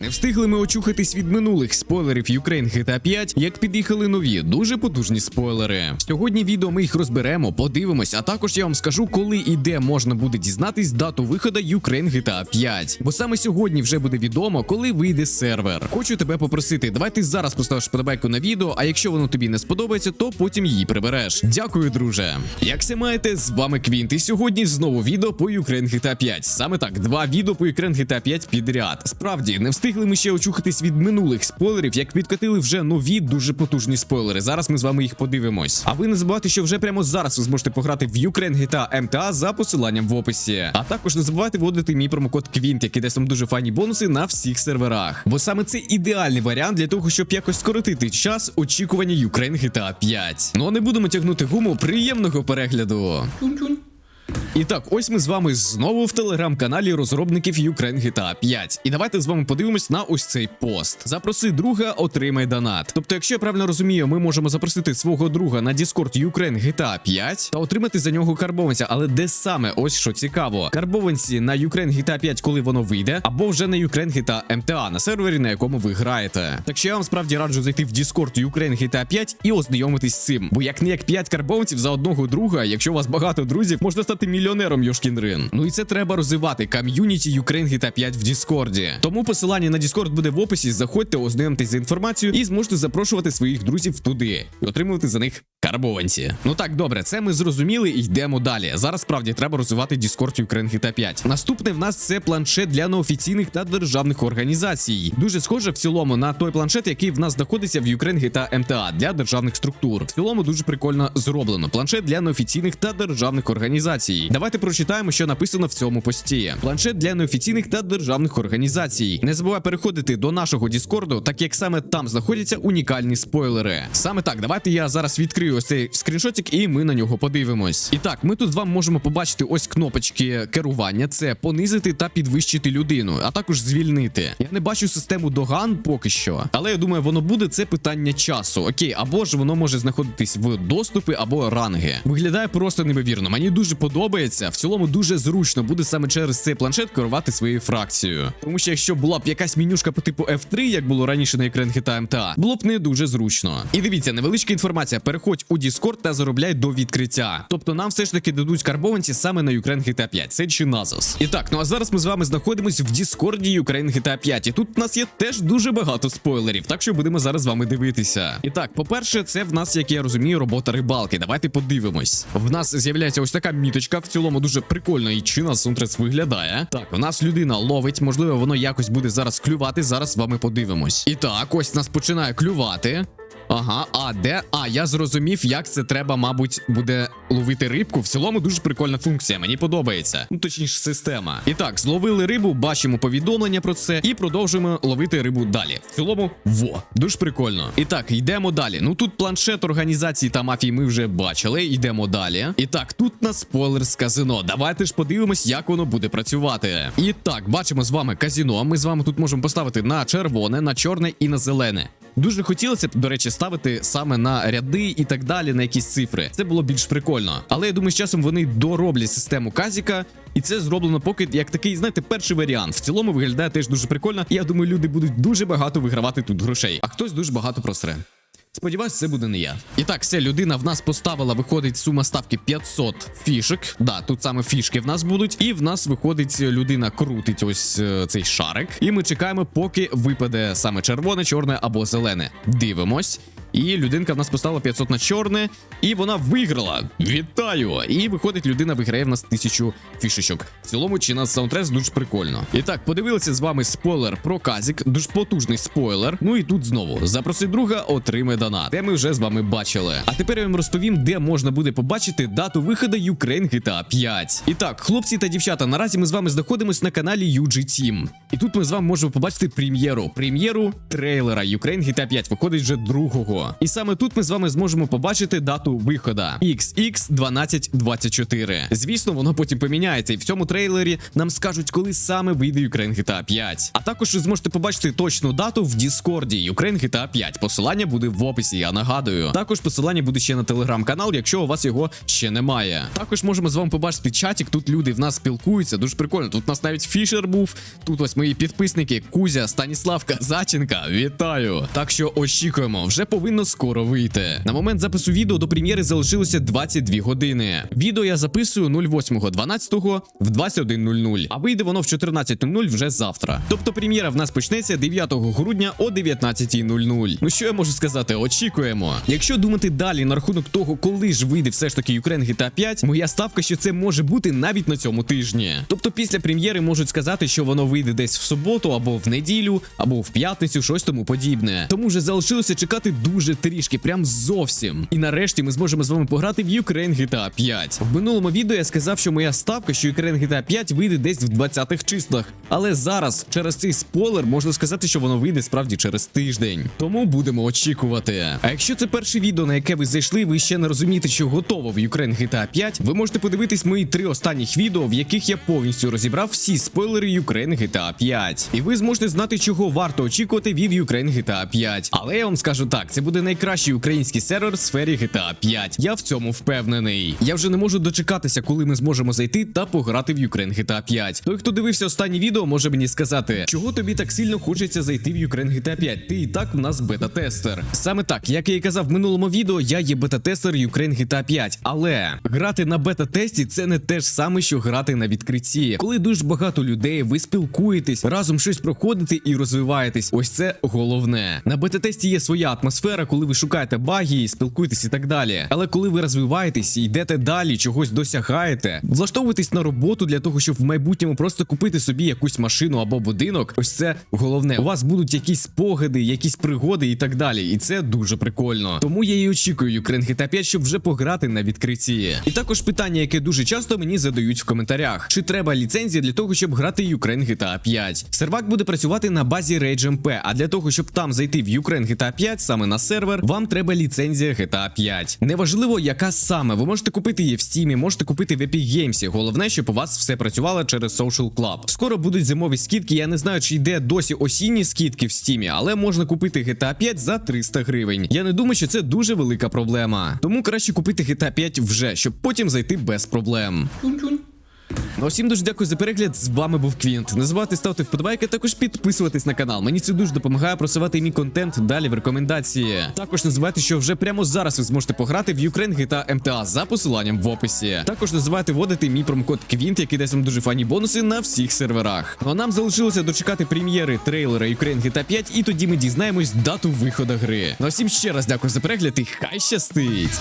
Не встигли ми очухатись від минулих спойлерів Ukraine GTA 5, як під'їхали нові, дуже потужні спойлери. Сьогодні відео ми їх розберемо, подивимось, а також я вам скажу, коли і де можна буде дізнатись дату виходу Ukraine GTA 5. Бо саме сьогодні вже буде відомо, коли вийде сервер. Хочу тебе попросити, давай ти зараз поставиш подобайку на відео, а якщо воно тобі не сподобається, то потім її прибереш. Дякую, друже. Як все маєте, з вами Квінт, і сьогодні знову відео по Ukraine GTA 5. Саме так, два відео по Ukraine GTA 5 підряд. Справді, не встигли ми ще очухатись від минулих спойлерів, як підкатили вже нові дуже потужні спойлери. Зараз ми з вами їх подивимось. А ви не забувайте, що вже прямо зараз ви зможете пограти в Ukraine GTA MTA за посиланням в описі. А також не забувайте вводити мій промокод Квінт, який дасть вам дуже файні бонуси на всіх серверах. Бо саме це ідеальний варіант для того, щоб якось скоротити час очікування Ukraine GTA 5. Ну а не будемо тягнути гуму. Приємного перегляду. І так, ось ми з вами знову в телеграм-каналі розробників Ukraine GTA 5. І давайте з вами подивимось на ось цей пост. Запроси друга, отримай донат. Тобто, якщо я правильно розумію, ми можемо запросити свого друга на Discord Ukraine GTA 5 та отримати за нього карбованця. Але де саме ось що цікаво, карбованці на Ukraine GTA 5, коли воно вийде, або вже на Ukraine GTA MTA на сервері, на якому ви граєте. Так що я вам справді раджу зайти в Discord Ukraine GTA 5 і ознайомитись з цим. Бо як не як 5 карбованців за одного друга, якщо у вас багато друзів, можна стати мільйонером Йошкін Рин. Ну і це треба розвивати ком'юніті Ukraine GTA 5 в Діскорді. Тому посилання на Discord буде в описі. Заходьте, ознайомтесь з інформацією і зможете запрошувати своїх друзів туди і отримувати за них карбованці. Ну так, добре, це ми зрозуміли йдемо далі. Зараз справді треба розвивати Discord Ukraine GTA 5. Наступне в нас це планшет для неофіційних та державних організацій. Дуже схоже в цілому на той планшет, який в нас знаходиться в Ukraine GTA MTA для державних структур. В цілому дуже прикольно зроблено. Планшет для неофіційних та державних організацій. Давайте прочитаємо, що написано в цьому пості. Планшет для неофіційних та державних організацій. Не забувай переходити до нашого Діскорду, так як саме там знаходяться унікальні спойлери. Саме так, давайте я зараз відкрию ось цей скріншотик, і ми на нього подивимось. І так, ми тут з вами можемо побачити ось кнопочки керування: це понизити та підвищити людину, а також звільнити. Я не бачу систему доган поки що, але я думаю, воно буде це питання часу. Окей, або ж воно може знаходитись в доступи або ранги. Виглядає просто неймовірно. Мені дуже подобається. В цілому дуже зручно буде саме через цей планшет керувати своєю фракцією. Тому що якщо була б якась менюшка по типу F3, як було раніше на екран GTA MTA, було б не дуже зручно. І дивіться, невеличка інформація. Переходь у Discord та заробляй до відкриття. Тобто нам все ж таки дадуть карбованці саме на Ukraine GTA 5. Це чи назас. І так, ну а зараз ми з вами знаходимось в Діскорді Ukraine GTA 5. І тут у нас є теж дуже багато спойлерів, так що будемо зараз з вами дивитися. І так, по-перше, це в нас, як я розумію, робота рибалки. Давайте подивимось. В нас з'являється ось така міточка. Цілому дуже прикольно і чи нас сунтрес виглядає. Так, у нас людина ловить, можливо, воно якось буде зараз клювати. Зараз з вами подивимось. І так, ось нас починає клювати. Ага, а де? А, я зрозумів, як це треба, мабуть, буде ловити рибку. В цілому дуже прикольна функція, мені подобається. Ну, точніше, система. І так, зловили рибу, бачимо повідомлення про це і продовжуємо ловити рибу далі. В цілому, во, дуже прикольно. І так, йдемо далі. Ну тут планшет організації та мафії ми вже бачили. Йдемо далі. І так, тут на спойлер з казино. Давайте ж подивимось, як воно буде працювати. І так, бачимо з вами казино. Ми з вами тут можемо поставити на червоне, на чорне і на зелене. Дуже хотілося б, до речі, ставити саме на ряди і так далі, на якісь цифри. Це було більш прикольно. Але я думаю, з часом вони дороблять систему Казіка. І це зроблено поки як такий, знаєте, перший варіант. В цілому виглядає теж дуже прикольно. Я думаю, люди будуть дуже багато вигравати тут грошей, а хтось дуже багато просре. Сподіваюсь, це буде не я. І так, все, людина в нас поставила, виходить сума ставки 500 фішок. Да, тут саме фішки в нас будуть. І в нас виходить, людина крутить ось е, цей шарик. І ми чекаємо, поки випаде саме червоне, чорне або зелене. Дивимось. І людинка в нас поставила 500 на чорне, і вона виграла. Вітаю! І виходить, людина виграє в нас тисячу фішечок. В цілому, чи нас саундтрес дуже прикольно. І так, подивилися з вами спойлер про Казік, дуже потужний спойлер. Ну і тут знову запроси друга, отримай донат. Де ми вже з вами бачили. А тепер я вам розповім, де можна буде побачити дату виходу Ukraine GTA 5. І так, хлопці та дівчата, наразі ми з вами знаходимось на каналі UG Team. І тут ми з вами можемо побачити прем'єру. Прем'єру трейлера Ukraine GTA 5 виходить вже 2 12-го. І саме тут ми з вами зможемо побачити дату виходу XX1224. Звісно, воно потім поміняється, і в цьому трейлері нам скажуть, коли саме вийде Ukraine GTA 5. А також ви зможете побачити точну дату в Діскорді Ukraine GTA 5. Посилання буде в описі, я нагадую. Також посилання буде ще на телеграм-канал, якщо у вас його ще немає. Також можемо з вами побачити чатик. Тут люди в нас спілкуються. Дуже прикольно. Тут у нас навіть фішер був. Тут ось мої підписники Кузя, Станіслав Казаченка. Вітаю! Так що очікуємо, вже повинно скоро вийти. На момент запису відео до прем'єри залишилося 22 години. Відео я записую 08.12 в 21.00, а вийде воно в 14.00 вже завтра. Тобто прем'єра в нас почнеться 9 грудня о 19.00. Ну що я можу сказати? Очікуємо. Якщо думати далі на рахунок того, коли ж вийде все ж таки Ukraine GTA 5, моя ставка, що це може бути навіть на цьому тижні. Тобто після прем'єри можуть сказати, що воно вийде десь в суботу або в неділю, або в п'ятницю, щось тому подібне. Тому вже залишилося чекати дуже трішки, прям зовсім. І нарешті ми зможемо з вами пограти в Ukraine GTA 5. В минулому відео я сказав, що моя ставка, що Ukraine GTA 5 вийде десь в 20-х числах. Але зараз, через цей спойлер, можна сказати, що воно вийде справді через тиждень. Тому будемо очікувати. А якщо це перше відео, на яке ви зайшли, ви ще не розумієте, що готово в Ukraine GTA 5, ви можете подивитись мої три останніх відео, в яких я повністю розібрав всі спойлери Ukraine GTA 5. І ви зможете знати, чого варто очікувати від Ukraine GTA 5. Але я вам скажу так, це буде найкращий український сервер в сфері GTA 5. Я в цьому впевнений. Я вже не можу дочекатися, коли ми зможемо зайти та пограти в Ukraine GTA 5. Той, хто дивився останнє відео, може мені сказати, чого тобі так сильно хочеться зайти в Ukraine GTA 5. Ти і так в нас бета-тестер. Саме так, як я і казав в минулому відео, я є бета-тестер Ukraine GTA 5. Але грати на бета-тесті це не те ж саме, що грати на відкритті. Коли дуже багато людей, ви спілкуєтесь, разом щось проходите і розвиваєтесь. Ось це головне. На бета-тесті є своя атмосфера, коли ви шукаєте баги, спілкуєтесь і так далі. Але коли ви розвиваєтесь йдете далі, чогось досягаєте, влаштовуєтесь на роботу для того, щоб в майбутньому просто купити собі якусь машину або будинок. Ось це головне. У вас будуть якісь спогади, якісь пригоди і так далі. І це дуже прикольно. Тому я і очікую Ukraine GTA 5, щоб вже пограти на відкритті. І також питання, яке дуже часто мені задають в коментарях: чи треба ліцензія для того, щоб грати Ukraine GTA 5? Сервак буде працювати на базі RageMP, а для того, щоб там зайти в Ukraine GTA 5 саме на сервер, вам треба ліцензія GTA 5. Неважливо, яка саме. Ви можете купити її в Steam, можете купити в Epic Games. Головне, щоб у вас все працювало через Social Club. Скоро будуть зимові скидки. Я не знаю, чи йде досі осінні скидки в Steam, але можна купити GTA 5 за 300 гривень. Я не думаю, що це дуже велика проблема. Тому краще купити GTA 5 вже, щоб потім зайти без проблем. Ну, всім дуже дякую за перегляд. З вами був Квінт. Не забувайте ставити вподобайки, також підписуватись на канал. Мені це дуже допомагає просувати мій контент далі в рекомендації. Також не забувайте, що вже прямо зараз ви зможете пограти в Ukraine GTA MTA за посиланням в описі. Також не забувайте вводити мій промокод Квінт, який дасть вам дуже фані бонуси на всіх серверах. Ну а нам залишилося дочекати прем'єри трейлера Ukraine GTA 5, і тоді ми дізнаємось дату виходу гри. Ну всім ще раз дякую за перегляд і хай щастить!